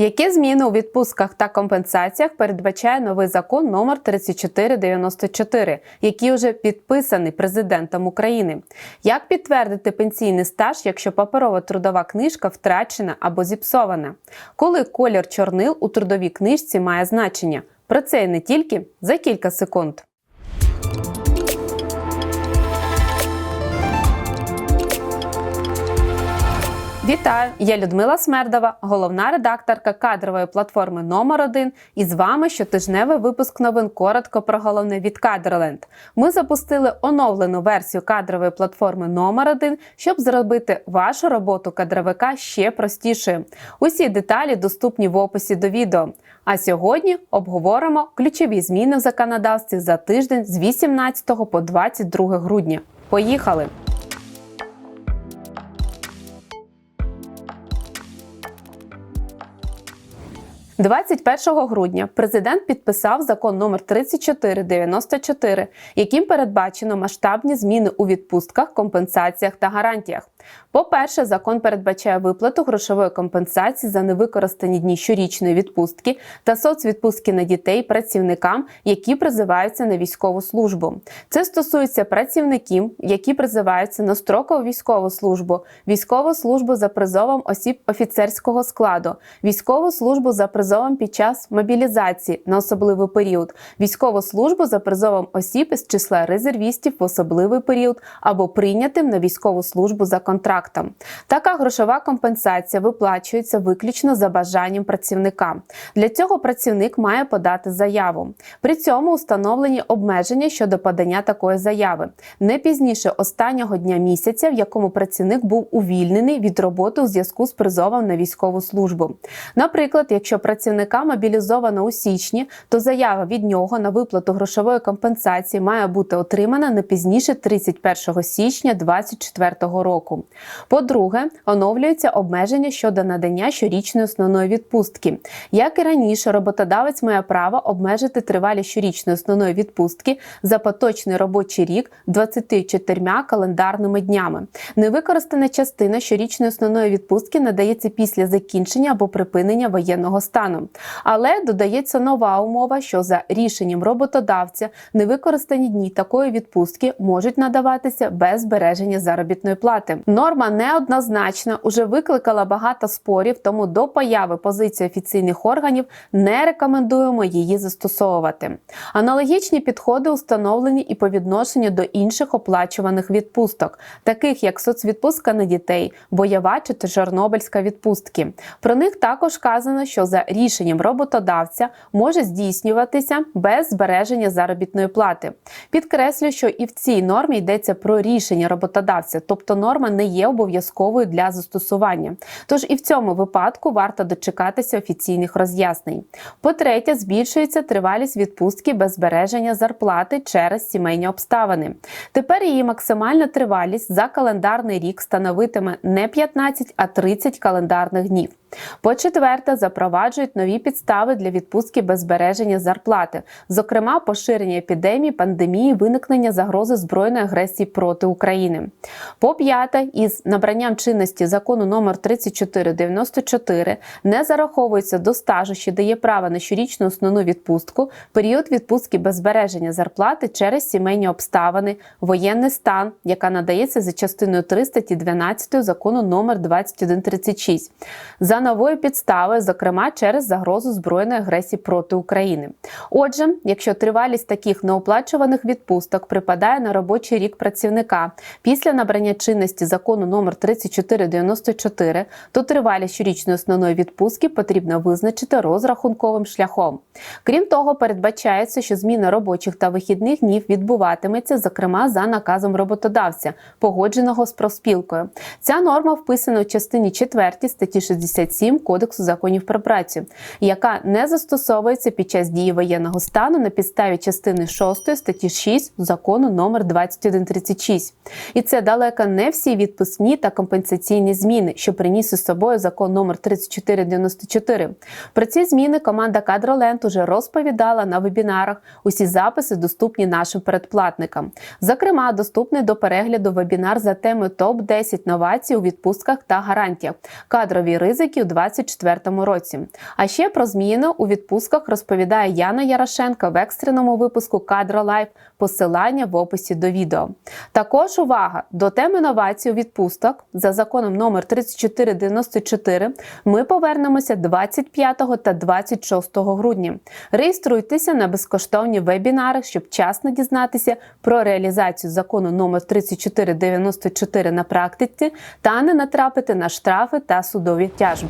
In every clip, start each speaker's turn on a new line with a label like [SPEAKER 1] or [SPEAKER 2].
[SPEAKER 1] Які зміни у відпусках та компенсаціях передбачає новий закон номер 3494, який вже підписаний президентом України? Як підтвердити пенсійний стаж, якщо паперова трудова книжка втрачена або зіпсована? Коли колір чорнил у трудовій книжці має значення? Про це і не тільки за кілька секунд. Вітаю! Я Людмила Смердова, головна редакторка кадрової платформи номер 1 І з вами щотижневий випуск новин коротко про головне від Кадроленд. Ми запустили оновлену версію кадрової платформи номер 1 щоб зробити вашу роботу кадровика ще простішою. Усі деталі доступні в описі до відео. А сьогодні обговоримо ключові зміни в законодавстві за тиждень з 18 по 22 грудня. Поїхали! 21 грудня президент підписав закон номер 3494, яким передбачено масштабні зміни у відпустках, компенсаціях та гарантіях. По-перше, закон передбачає виплату грошової компенсації за невикористані дні щорічної відпустки та соцвідпустки на дітей працівникам, які призиваються на військову службу. Це стосується працівників, які призиваються на строкову військову службу, військову службу за призовом осіб офіцерського складу, військову службу за призовом під час мобілізації на особливий період, військову службу за призовом осіб із числа резервістів в особливий період або прийнятим на військову службу за контрактом. Така грошова компенсація виплачується виключно за бажанням працівника. Для цього працівник має подати заяву. При цьому установлені обмеження щодо подання такої заяви не пізніше останнього дня місяця, в якому працівник був увільнений від роботи у зв'язку з призовом на військову службу. Наприклад, якщо працівника мобілізовано у січні, то заява від нього на виплату грошової компенсації має бути отримана не пізніше 31 січня 2024 року. По-друге, оновлюється обмеження щодо надання щорічної основної відпустки. Як і раніше, роботодавець має право обмежити тривалість щорічної основної відпустки за поточний робочий рік 24 календарними днями. Невикористана частина щорічної основної відпустки надається після закінчення або припинення воєнного стану. Але додається нова умова, що за рішенням роботодавця невикористані дні такої відпустки можуть надаватися без збереження заробітної плати. Норма неоднозначна, уже викликала багато спорів, тому до появи позиції офіційних органів не рекомендуємо її застосовувати. Аналогічні підходи установлені і по відношенню до інших оплачуваних відпусток, таких як соцвідпустка на дітей, бойова чи Чорнобильська відпустки. Про них також вказано, що за рішенням роботодавця може здійснюватися без збереження заробітної плати. Підкреслю, що і в цій нормі йдеться про рішення роботодавця, тобто норма не є обов'язковою для застосування. Тож і в цьому випадку варто дочекатися офіційних роз'яснень. По-третє, збільшується тривалість відпустки без збереження зарплати через сімейні обставини. Тепер її максимальна тривалість за календарний рік становитиме не 15, а 30 календарних днів. По четверте, запроваджують нові підстави для відпустки без збереження зарплати, зокрема поширення епідемії, пандемії, виникнення загрози збройної агресії проти України. По п'яте, із набранням чинності закону номер 3494 не зараховується до стажу, що дає право на щорічну основну відпустку, період відпустки без збереження зарплати через сімейні обставини, воєнний стан, яка надається за частиною 3 статті 12 закону номер 2136. За новою підставою, зокрема через загрозу збройної агресії проти України. Отже, якщо тривалість таких неоплачуваних відпусток припадає на робочий рік працівника після набрання чинності закону номер 3494, то тривалість щорічної основної відпустки потрібно визначити розрахунковим шляхом. Крім того, передбачається, що зміна робочих та вихідних днів відбуватиметься, зокрема за наказом роботодавця, погодженого з профспілкою. Ця норма вписана у частині 4 статті 67 57 Кодексу законів про працю, яка не застосовується під час дії воєнного стану на підставі частини 6 статті 6 закону номер 2136. І це далеко не всі відпускні та компенсаційні зміни, що приніс із собою закон номер 3494. Про ці зміни команда Кадроленд уже розповідала на вебінарах. Усі записи доступні нашим передплатникам. Зокрема, доступний до перегляду вебінар за темою топ 10 новацій у відпустках та гарантіях, кадрові ризики у 2024 році. А ще про зміни у відпустках розповідає Яна Ярошенка в екстреному випуску Кадро Лайф. Посилання в описі до відео. Також увага до теми новацій у відпусток за законом номер 3494 Ми повернемося 25 та 26 грудня. Реєструйтеся на безкоштовні вебінари, щоб вчасно дізнатися про реалізацію закону номер 3494 на практиці та не натрапити на штрафи та судові тяжби.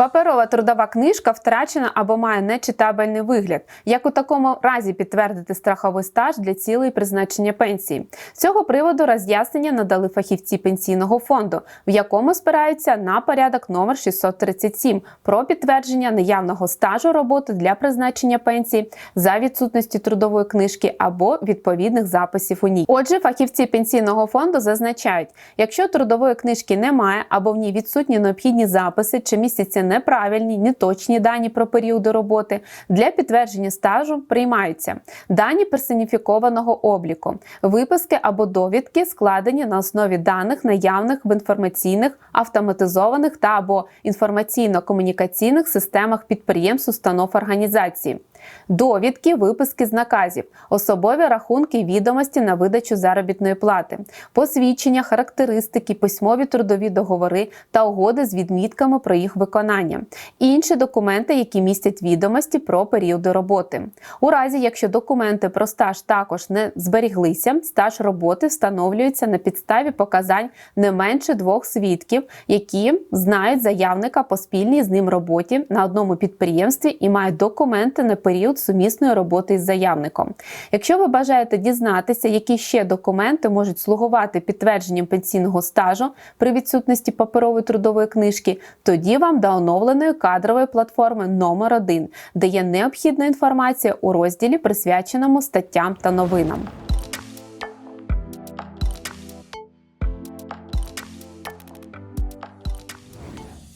[SPEAKER 1] Паперова трудова книжка втрачена або має нечитабельний вигляд. Як у такому разі підтвердити страховий стаж для цілей призначення пенсії? З цього приводу роз'яснення надали фахівці пенсійного фонду, в якому спираються на порядок номер 637 про підтвердження наявного стажу роботи для призначення пенсії за відсутності трудової книжки або відповідних записів у ній. Отже, фахівці пенсійного фонду зазначають, якщо трудової книжки немає або в ній відсутні необхідні записи чи місяця неправильні, неточні дані про періоди роботи. Для підтвердження стажу приймаються дані персоніфікованого обліку, виписки або довідки, складені на основі даних, наявних в інформаційних, автоматизованих та або інформаційно-комунікаційних системах підприємств, установ організації довідки, виписки з наказів, особові рахунки, відомості на видачу заробітної плати, посвідчення, характеристики, письмові трудові договори та угоди з відмітками про їх виконання, інші документи, які містять відомості про періоди роботи. У разі, якщо документи про стаж також не зберіглися, стаж роботи встановлюється на підставі показань не менше двох свідків, які знають заявника по спільній з ним роботі на одному підприємстві і мають документи на період сумісної роботи із заявником. Якщо ви бажаєте дізнатися, які ще документи можуть слугувати підтвердженням пенсійного стажу при відсутності паперової трудової книжки, тоді вам до оновленої кадрової платформи номер 1 де є необхідна інформація у розділі, присвяченому статтям та новинам.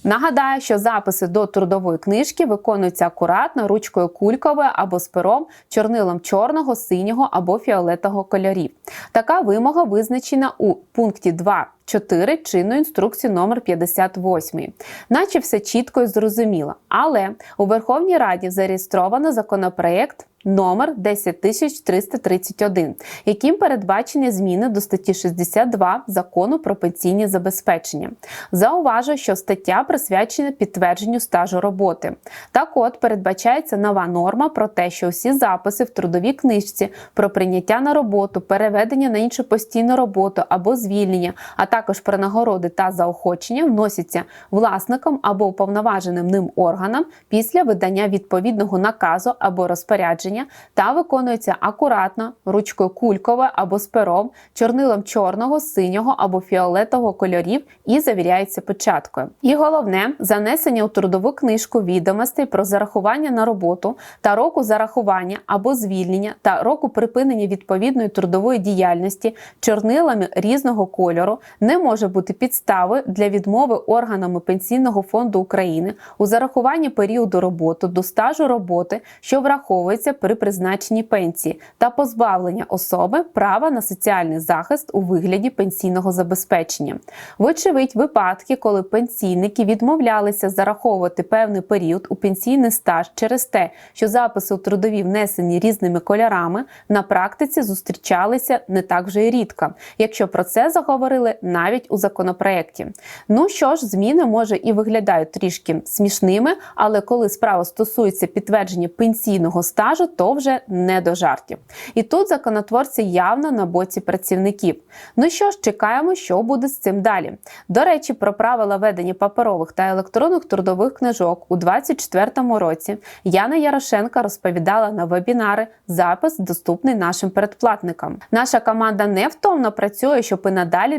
[SPEAKER 1] Нагадаю, що записи до трудової книжки виконуються акуратно ручкою кульковою або з пером, чорнилом чорного, синього або фіолетового кольорів. Така вимога визначена у пункті 2 4 чинної інструкції номер 58 наче все чітко і зрозуміло. Але у Верховній Раді зареєстровано законопроект номер 10331, яким передбачені зміни до статті 62 закону про пенсійні забезпечення. Зауважу, що стаття присвячена підтвердженню стажу роботи. Так от передбачається нова норма про те, що усі записи в трудовій книжці про прийняття на роботу, переведення на іншу постійну роботу або звільнення, а також про нагороди та заохочення вносяться власником або уповноваженим ним органам після видання відповідного наказу або розпорядження та виконується акуратно ручкою кульковою або з пером, чорнилом чорного, синього або фіолетового кольорів і завіряється печаткою. І головне занесення у трудову книжку відомостей про зарахування на роботу та року зарахування або звільнення та року припинення відповідної трудової діяльності чорнилами різного кольору не може бути підставою для відмови органами Пенсійного фонду України у зарахуванні періоду роботи до стажу роботи, що враховується при призначенні пенсії та позбавлення особи права на соціальний захист у вигляді пенсійного забезпечення. Вочевидь, випадки, коли пенсійники відмовлялися зараховувати певний період у пенсійний стаж через те, що записи у трудові внесені різними кольорами, на практиці зустрічалися не так вже й рідко, якщо про це заговорили навіть у законопроекті. Ну що ж, зміни може і виглядають трішки смішними, але коли справа стосується підтвердження пенсійного стажу, то вже не до жартів. І тут законотворці явно на боці працівників. Ну що ж, чекаємо, що буде з цим далі. До речі, про правила ведення паперових та електронних трудових книжок у 2024 році Яна Ярошенка розповідала на вебінари запис, доступний нашим передплатникам. Наша команда невтомно працює, щоб і надалі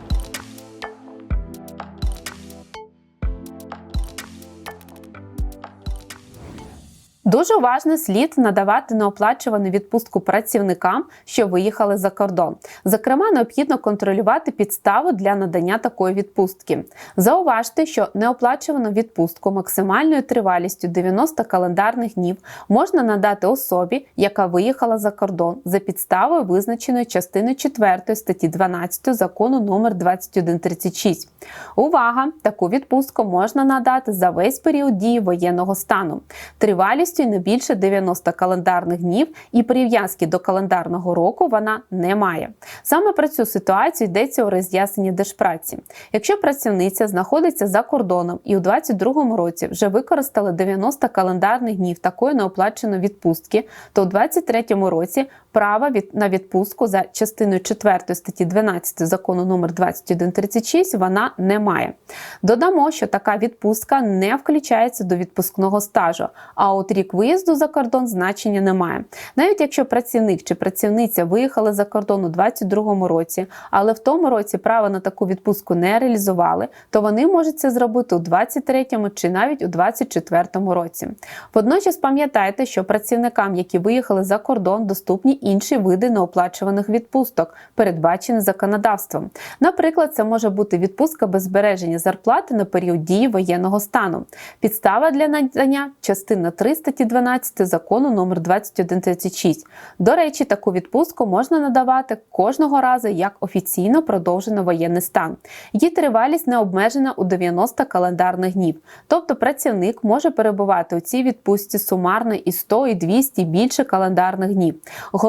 [SPEAKER 1] Дуже уважно слід надавати неоплачувану відпустку працівникам, що виїхали за кордон. Зокрема, необхідно контролювати підставу для надання такої відпустки. Зауважте, що неоплачувану відпустку максимальною тривалістю 90 календарних днів можна надати особі, яка виїхала за кордон за підставою, визначеною частиною 4 статті 12 закону номер 2136. Увага! Таку відпустку можна надати за весь період дії воєнного стану. Тривалістю не більше 90 календарних днів і прив'язки до календарного року вона не має. Саме про цю ситуацію йдеться у роз'ясненні держпраці. Якщо працівниця знаходиться за кордоном і у 2022 році вже використала 90 календарних днів такої неоплаченої відпустки, то у 2023 році права від на відпустку за частиною 4 статті 12 закону номер 2136 вона не має. Додамо, що така відпустка не включається до відпускного стажу, а от рік виїзду за кордон значення не має. Навіть якщо працівник чи працівниця виїхали за кордон у 2022 році, але в тому році право на таку відпустку не реалізували, то вони можуть це зробити у 2023 чи навіть у 2024 році. Водночас пам'ятайте, що працівникам, які виїхали за кордон, доступні інші види неоплачуваних відпусток, передбачені законодавством. Наприклад, це може бути відпустка без збереження зарплати на період дії воєнного стану. Підстава для надання частина 3 статті 12 закону номер 2136. До речі, таку відпустку можна надавати кожного разу як офіційно продовжено воєнний стан. Її тривалість не обмежена у 90 календарних днів. Тобто працівник може перебувати у цій відпустці сумарно і 100, і 200 і більше календарних днів.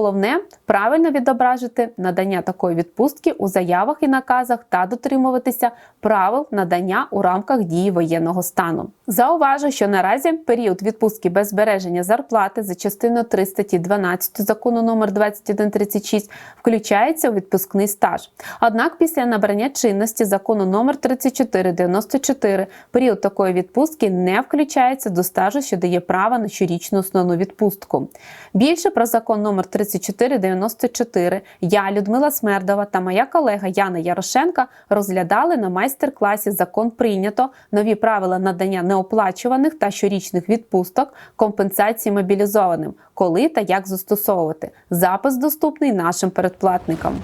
[SPEAKER 1] Головне правильно відображити надання такої відпустки у заявах і наказах та дотримуватися правил надання у рамках дії воєнного стану. Зауважу, що наразі період відпустки без збереження зарплати за частиною 3 статті 12 закону номер 2136 включається у відпускний стаж. Однак після набрання чинності закону номер 3494 період такої відпустки не включається до стажу, що дає право на щорічну основну відпустку. Більше про закон номер 3494 я, Людмила Смердова та моя колега Яна Ярошенка розглядали на майстер-класі Закон прийнято нові правила надання неоплачуваних та щорічних відпусток компенсації мобілізованим, коли та як застосовувати. Запис доступний нашим передплатникам.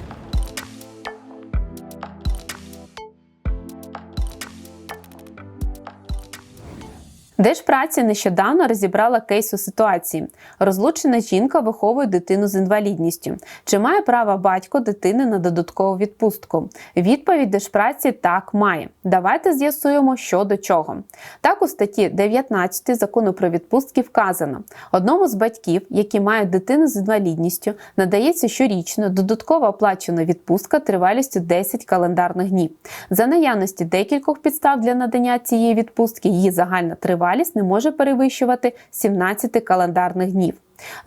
[SPEAKER 1] Держпраця нещодавно розібрала кейс у ситуації. Розлучена жінка виховує дитину з інвалідністю. Чи має право батько дитини на додаткову відпустку? Відповідь Держпраці так має. Давайте з'ясуємо, що до чого. Так, у статті 19 закону про відпустки вказано: одному з батьків, які мають дитину з інвалідністю, надається щорічно додаткова оплачена відпустка тривалістю 10 календарних днів. За наявності декількох підстав для надання цієї відпустки її загальна тривалість тривалість не може перевищувати 17 календарних днів.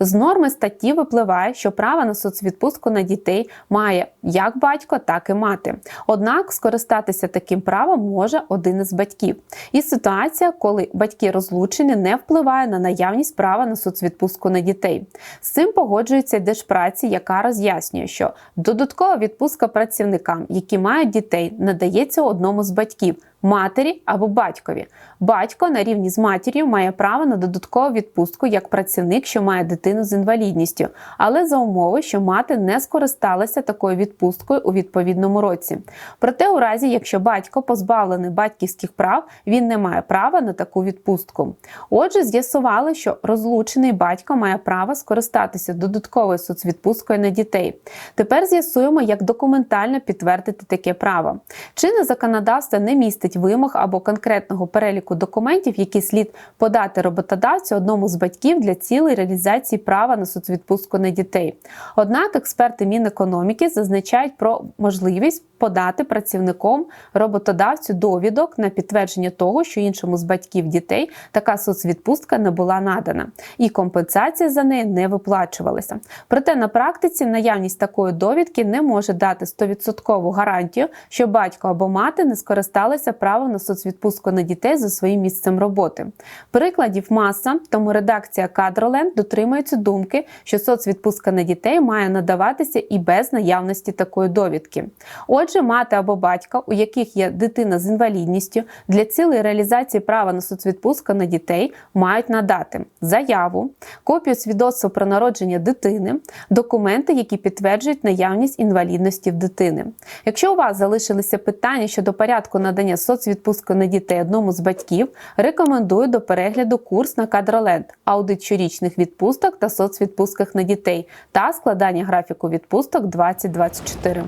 [SPEAKER 1] З норми статті випливає, що право на соцвідпустку на дітей має як батько, так і мати. Однак скористатися таким правом може один із батьків. І ситуація, коли батьки розлучені, не впливає на наявність права на соцвідпустку на дітей. З цим погоджується Держпраці, яка роз'яснює, що додаткова відпустка працівникам, які мають дітей, надається одному з батьків матері або батькові. Батько на рівні з матір'ю має право на додаткову відпустку як працівник, що має дитину з інвалідністю, але за умови, що мати не скористалася такою відпусткою у відповідному році. Проте, у разі, якщо батько позбавлений батьківських прав, він не має права на таку відпустку. Отже, з'ясували, що розлучений батько має право скористатися додатковою соцвідпусткою на дітей. Тепер з'ясуємо, як документально підтвердити таке право. Чинне законодавство не містить містить вимог або конкретного переліку документів, які слід подати роботодавцю одному з батьків для цілей реалізації права на соцвідпустку на дітей. Однак експерти Мінекономіки зазначають про можливість подати працівником роботодавцю довідок на підтвердження того, що іншому з батьків дітей така соцвідпустка не була надана, і компенсація за неї не виплачувалася. Проте на практиці наявність такої довідки не може дати 100% гарантію, що батько або мати не скористалися правом на соцвідпустку на дітей за своїм місцем роботи. Прикладів маса, тому редакція Кадроленд дотримується думки, що соцвідпустка на дітей має надаватися і без наявності такої довідки. Отже, Отже, мати або батька, у яких є дитина з інвалідністю, для цілей реалізації права на соцвідпустку на дітей мають надати заяву, копію свідоцтва про народження дитини, документи, які підтверджують наявність інвалідності в дитини. Якщо у вас залишилися питання щодо порядку надання соцвідпустки на дітей одному з батьків, рекомендую до перегляду курс на кадроленд, аудит щорічних відпусток та соцвідпустках на дітей та складання графіку відпусток 2024.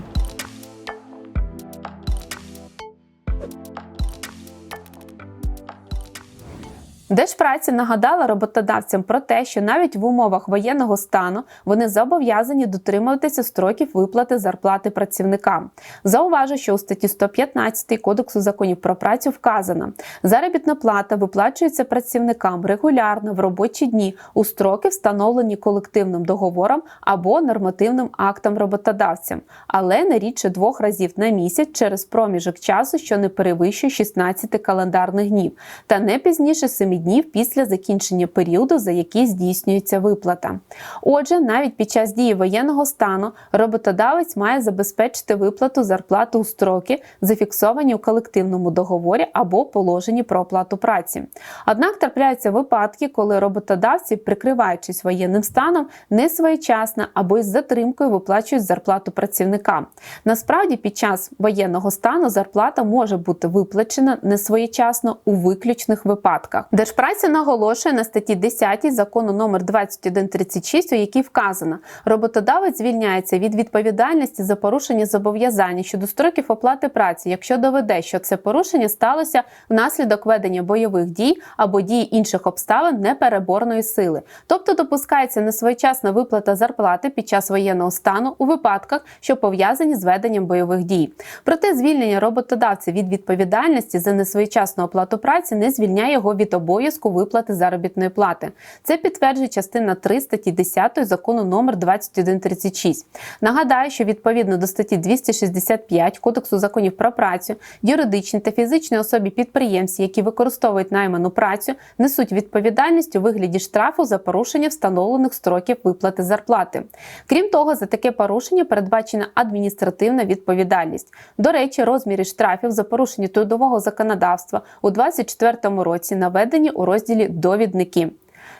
[SPEAKER 1] Держпраця нагадала роботодавцям про те, що навіть в умовах воєнного стану вони зобов'язані дотримуватися строків виплати зарплати працівникам. Зауважу, що у статті 115 Кодексу законів про працю вказано, заробітна плата виплачується працівникам регулярно в робочі дні у строки, встановлені колективним договором або нормативним актом роботодавцям, але не рідше двох разів на місяць через проміжок часу, що не перевищує 16 календарних днів, та не пізніше 7 днів після закінчення періоду, за який здійснюється виплата. Отже, навіть під час дії воєнного стану роботодавець має забезпечити виплату зарплати у строки, зафіксовані у колективному договорі або положенні про оплату праці. Однак трапляються випадки, коли роботодавці, прикриваючись воєнним станом, не своєчасно або із затримкою виплачують зарплату працівникам. Насправді, під час воєнного стану зарплата може бути виплачена несвоєчасно у виключних випадках. Держпраця наголошує на статті 10 закону номер 2136, у якій вказано, роботодавець звільняється від відповідальності за порушення зобов'язань щодо строків оплати праці, якщо доведе, що це порушення сталося внаслідок ведення бойових дій або дій інших обставин непереборної сили, тобто допускається несвоєчасна виплата зарплати під час воєнного стану у випадках, що пов'язані з веденням бойових дій. Проте звільнення роботодавця від відповідальності за несвоєчасну оплату праці не звільняє його від обов'язку виплати заробітної плати. Це підтверджує частина 3 статті 10 закону номер 2136. Нагадаю, що відповідно до статті 265 Кодексу законів про працю, юридичні та фізичні особі підприємці, які використовують найману працю, несуть відповідальність у вигляді штрафу за порушення встановлених строків виплати зарплати. Крім того, за таке порушення передбачена адміністративна відповідальність. До речі, розміри штрафів за порушення трудового законодавства у 2024 році наведені у розділі Довідники.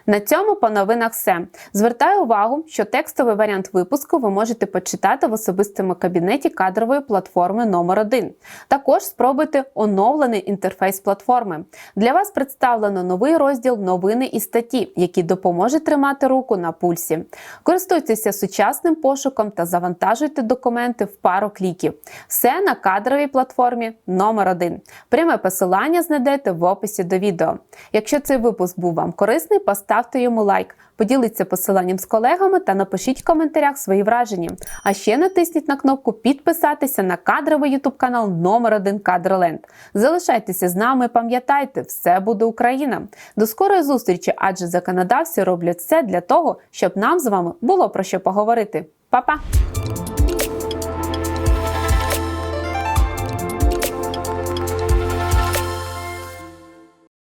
[SPEAKER 1] На цьому по новинах все. Звертаю увагу, що текстовий варіант випуску ви можете почитати в особистому кабінеті кадрової платформи номер 1 Також спробуйте оновлений інтерфейс платформи. Для вас представлено новий розділ новини і статті, який допоможе тримати руку на пульсі. Користуйтеся сучасним пошуком та завантажуйте документи в пару кліків. Все на кадровій платформі номер 1 Пряме посилання знайдете в описі до відео. Якщо цей випуск був вам корисний, поставте йому лайк, поділіться посиланням з колегами та напишіть в коментарях свої враження. А ще натисніть на кнопку підписатися на кадровий YouTube канал номер 1 Кадроленд. Залишайтеся з нами, пам'ятайте, все буде Україна. До скорої зустрічі, адже законодавці роблять все для того, щоб нам з вами було про що поговорити. Па-па!